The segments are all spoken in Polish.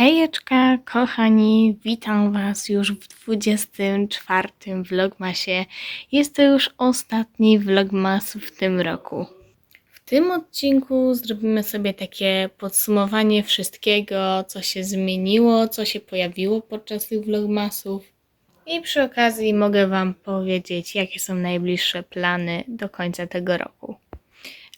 Hejeczka, kochani, witam Was już w 24 vlogmasie. Jest to już ostatni vlogmas w tym roku. W tym odcinku zrobimy sobie takie podsumowanie wszystkiego, co się zmieniło, co się pojawiło podczas tych vlogmasów. I przy okazji mogę Wam powiedzieć, jakie są najbliższe plany do końca tego roku.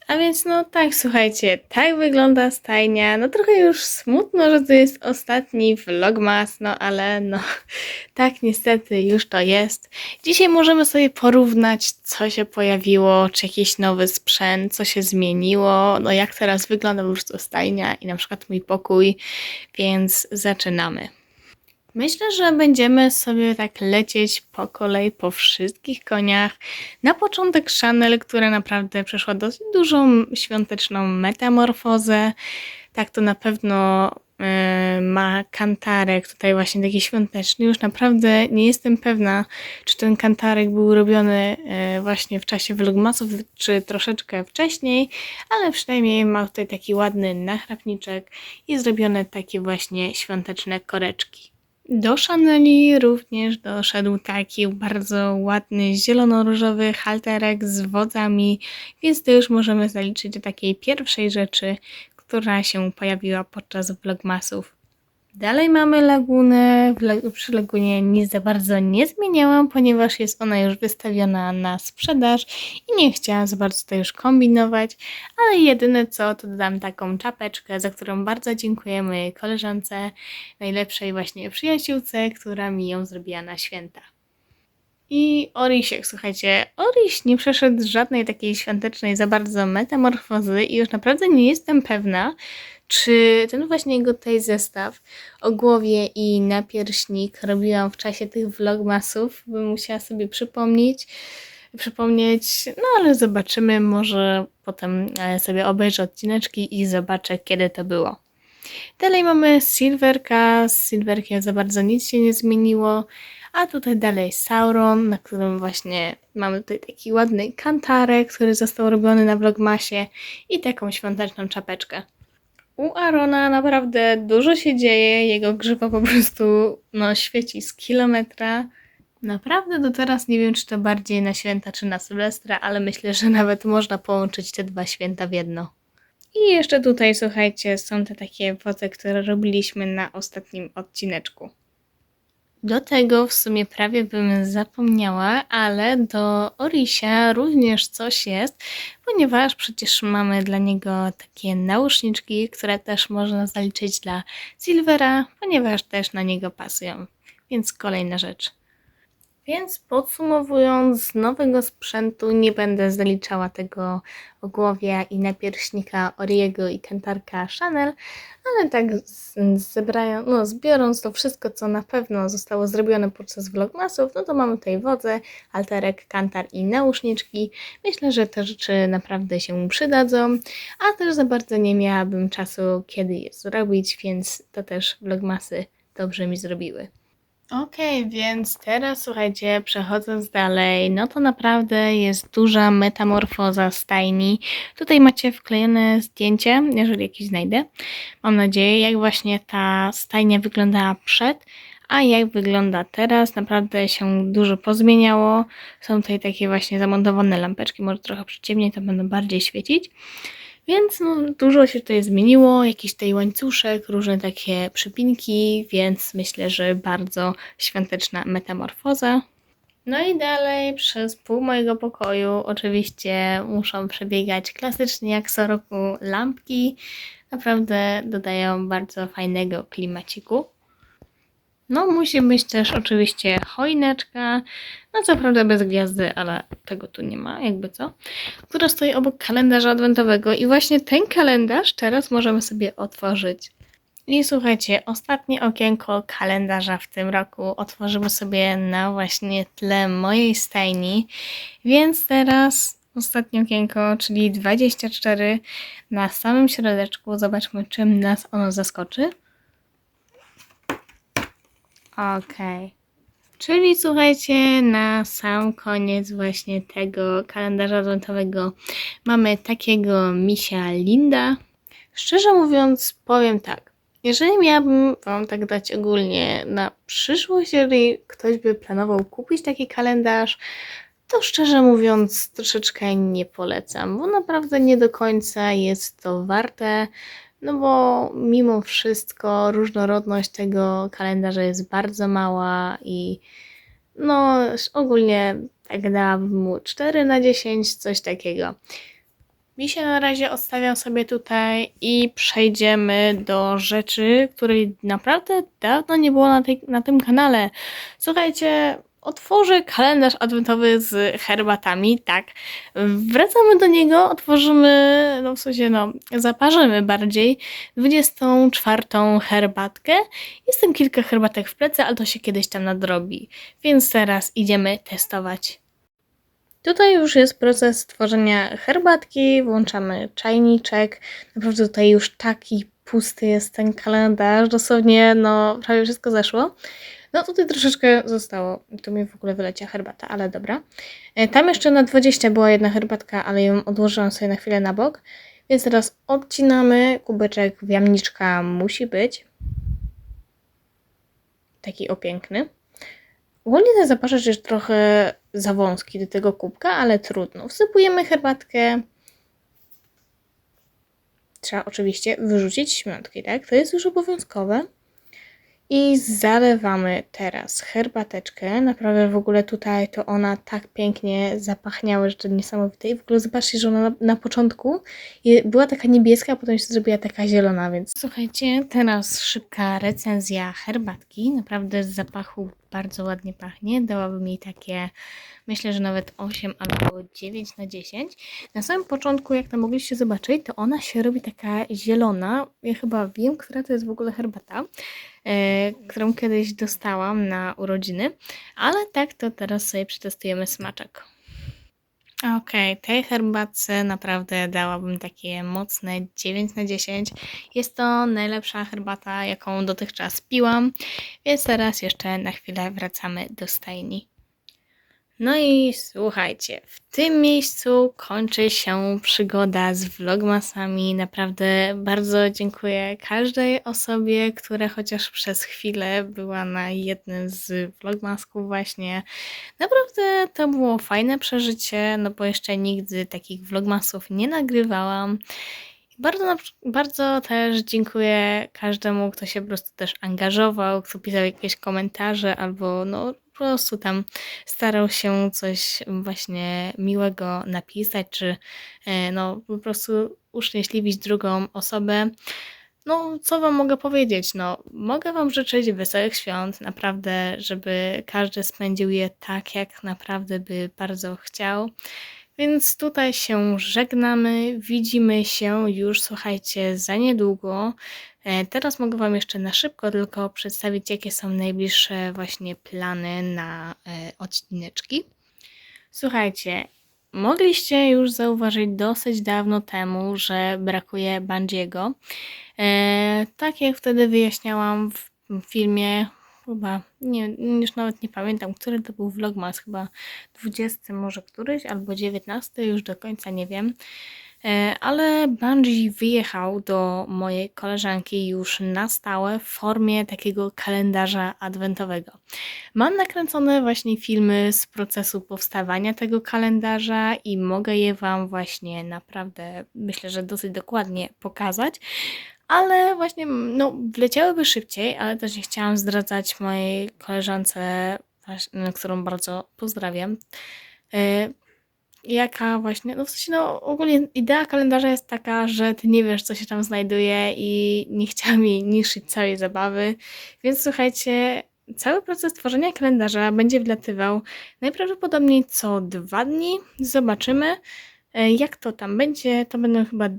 A więc no tak, słuchajcie, tak wygląda stajnia. No trochę już smutno, że to jest ostatni vlogmas, no ale no tak niestety już to jest. Dzisiaj możemy sobie porównać, co się pojawiło, czy jakiś nowy sprzęt, co się zmieniło, no jak teraz wygląda już to stajnia i na przykład mój pokój, więc zaczynamy. Myślę, że będziemy sobie tak lecieć po kolei po wszystkich koniach. Na początek Chanel, która naprawdę przeszła dosyć dużą świąteczną metamorfozę. Tak to na pewno e, ma kantarek tutaj właśnie taki świąteczny. Już naprawdę nie jestem pewna, czy ten kantarek był robiony e, właśnie w czasie vlogmasów, czy troszeczkę wcześniej, ale przynajmniej ma tutaj taki ładny nachrapniczek i zrobione takie właśnie świąteczne koreczki. Do Chaneli również doszedł taki bardzo ładny zielono-różowy halterek z wodzami, więc to już możemy zaliczyć do takiej pierwszej rzeczy, która się pojawiła podczas vlogmasów. Dalej mamy lagunę. Przy lagunie nic za bardzo nie zmieniałam, ponieważ jest ona już wystawiona na sprzedaż i nie chciałam za bardzo tutaj już kombinować, ale jedyne co, to dodam taką czapeczkę, za którą bardzo dziękuję mojej koleżance, najlepszej właśnie przyjaciółce, która mi ją zrobiła na święta. I Orisiek, słuchajcie, Oriś nie przeszedł żadnej takiej świątecznej za bardzo metamorfozy i już naprawdę nie jestem pewna, czy ten właśnie jego tutaj zestaw o głowie i napierśnik robiłam w czasie tych vlogmasów, bym musiała sobie przypomnieć, przypomnieć, no ale zobaczymy, może potem e, sobie obejrzę odcineczki i zobaczę, kiedy to było. Dalej mamy Silverka, z Silverkiem za bardzo nic się nie zmieniło, a tutaj dalej Sauron, na którym właśnie mamy tutaj taki ładny kantarek, który został robiony na vlogmasie i taką świąteczną czapeczkę. U Arona naprawdę dużo się dzieje, jego grzywa po prostu no, świeci z kilometra. Naprawdę do teraz nie wiem, czy to bardziej na święta, czy na Sylwestra, ale myślę, że nawet można połączyć te dwa święta w jedno. I jeszcze tutaj, słuchajcie, są te takie wodze, które robiliśmy na ostatnim odcineczku. Do tego w sumie prawie bym zapomniała, ale do Orisia również coś jest, ponieważ przecież mamy dla niego takie nauszniczki, które też można zaliczyć dla Silvera, ponieważ też na niego pasują. Więc kolejna rzecz. Więc podsumowując, nowego sprzętu nie będę zaliczała tego ogłowia i napierśnika Oriego i kantarka Chanel, ale tak z- no, zbiorąc to wszystko, co na pewno zostało zrobione podczas vlogmasów, no to mamy tutaj wodze, alterek, kantar i nauszniczki. Myślę, że te rzeczy naprawdę się przydadzą, a też za bardzo nie miałabym czasu, kiedy je zrobić, więc to też vlogmasy dobrze mi zrobiły. Okej, więc teraz słuchajcie, przechodząc dalej, no to naprawdę jest duża metamorfoza stajni. Tutaj macie wklejone zdjęcie, jeżeli jakieś znajdę. Mam nadzieję, jak właśnie ta stajnia wyglądała przed, a jak wygląda teraz. Naprawdę się dużo pozmieniało. Są tutaj takie właśnie zamontowane lampeczki, może trochę przyciemniej, to będą bardziej świecić. Więc no, dużo się tutaj zmieniło, jakiś tutaj łańcuszek, różne takie przypinki, więc myślę, że bardzo świąteczna metamorfoza. No i dalej przez pół mojego pokoju oczywiście muszą przebiegać klasycznie jak co roku lampki. Naprawdę dodają bardzo fajnego klimaciku. No musi być też oczywiście choineczka, no co prawda bez gwiazdy, ale tego tu nie ma, jakby co która stoi obok kalendarza adwentowego i właśnie ten kalendarz teraz możemy sobie otworzyć. I słuchajcie, ostatnie okienko kalendarza w tym roku otworzymy sobie na właśnie tle mojej stajni, więc teraz ostatnie okienko, czyli 24 na samym środeczku. Zobaczmy, czym nas ono zaskoczy. Okej. Czyli słuchajcie, na sam koniec właśnie tego kalendarza adwentowego mamy takiego misia Linda. Szczerze mówiąc, powiem tak. Jeżeli miałabym Wam tak dać ogólnie na przyszłość, jeżeli ktoś by planował kupić taki kalendarz, to szczerze mówiąc troszeczkę nie polecam, bo naprawdę nie do końca jest to warte, no bo mimo wszystko różnorodność tego kalendarza jest bardzo mała i no ogólnie tak dałabym mu 4 na 10, coś takiego. Mi się na razie odstawiam sobie tutaj i przejdziemy do rzeczy, której naprawdę dawno nie było na, tej, na tym kanale. Słuchajcie, otworzę kalendarz adwentowy z herbatami, tak. Wracamy do niego, otworzymy, no w sensie, no, zaparzymy bardziej 24 herbatkę. Jest tam kilka herbatek w plecy, ale to się kiedyś tam nadrobi. Więc teraz idziemy testować. Tutaj już jest proces tworzenia herbatki, włączamy czajniczek. Naprawdę tutaj już taki pusty jest ten kalendarz, dosłownie no prawie wszystko zeszło. No tutaj troszeczkę zostało, tu mi w ogóle wyleciała herbata, ale dobra. E, Tam jeszcze na 20 była jedna herbatka, ale ją odłożyłam sobie na chwilę na bok. Więc teraz odcinamy, kubeczek wiamniczka musi być. Taki opiękny. Ogólnie ten zaparzacz jest trochę za wąski do tego kubka, ale trudno. Wsypujemy herbatkę. Trzeba oczywiście wyrzucić śmiotki, tak? To jest już obowiązkowe. I zalewamy teraz herbateczkę. Naprawdę w ogóle tutaj to ona tak pięknie zapachniała, że to niesamowite. I w ogóle zobaczcie, że ona na, na początku była taka niebieska, a potem się zrobiła taka zielona, więc... Słuchajcie, teraz szybka recenzja herbatki. Naprawdę z zapachu bardzo ładnie pachnie. Dałabym jej takie, myślę, że nawet 8 albo 9 na 10. Na samym początku, jak to mogliście zobaczyć, to ona się robi taka zielona. Ja chyba wiem, która to jest w ogóle herbata e, którą kiedyś dostałam na urodziny, ale tak to teraz sobie przetestujemy smaczek. Okej, tej herbatce naprawdę dałabym takie mocne 9 na 10. Jest to najlepsza herbata, jaką dotychczas piłam, więc teraz jeszcze na chwilę wracamy do stajni. No i słuchajcie, w tym miejscu kończy się przygoda z vlogmasami. Naprawdę bardzo dziękuję każdej osobie, która chociaż przez chwilę była na jednym z vlogmasków właśnie. Naprawdę to było fajne przeżycie, no bo jeszcze nigdy takich vlogmasów nie nagrywałam. Bardzo, bardzo też dziękuję każdemu, kto się po prostu też angażował, kto pisał jakieś komentarze albo no po prostu tam starał się coś właśnie miłego napisać, czy e, no po prostu uszczęśliwić drugą osobę. No, co Wam mogę powiedzieć? No, mogę Wam życzyć wesołych świąt, naprawdę, żeby każdy spędził je tak, jak naprawdę by bardzo chciał. Więc tutaj się żegnamy. Widzimy się już, słuchajcie, za niedługo. E, Teraz mogę Wam jeszcze na szybko tylko przedstawić, jakie są najbliższe właśnie plany na e, odcineczki. Słuchajcie, mogliście już zauważyć dosyć dawno temu, że brakuje Bandiego. E, tak jak wtedy wyjaśniałam w filmie, chyba, nie, już nawet nie pamiętam, który to był vlogmas, chyba 20 może któryś, albo 19, już do końca nie wiem. E, Ale Bungie wyjechał do mojej koleżanki już na stałe w formie takiego kalendarza adwentowego. Mam nakręcone właśnie filmy z procesu powstawania tego kalendarza i mogę je Wam właśnie naprawdę, myślę, że dosyć dokładnie pokazać. Ale właśnie, no, wleciałyby szybciej, ale też nie chciałam zdradzać mojej koleżance, właśnie, którą bardzo pozdrawiam. e, Jaka właśnie, no w sensie, no ogólnie idea kalendarza jest taka, że ty nie wiesz, co się tam znajduje i nie chciałam jej niszczyć całej zabawy, więc słuchajcie, cały proces tworzenia kalendarza będzie wlatywał najprawdopodobniej co dwa dni. Zobaczymy, e, jak to tam będzie. To będą chyba e,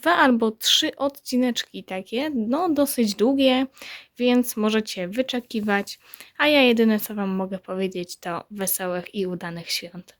dwa albo trzy odcineczki takie, no dosyć długie, więc możecie wyczekiwać. A ja jedyne co Wam mogę powiedzieć to wesołych i udanych świąt.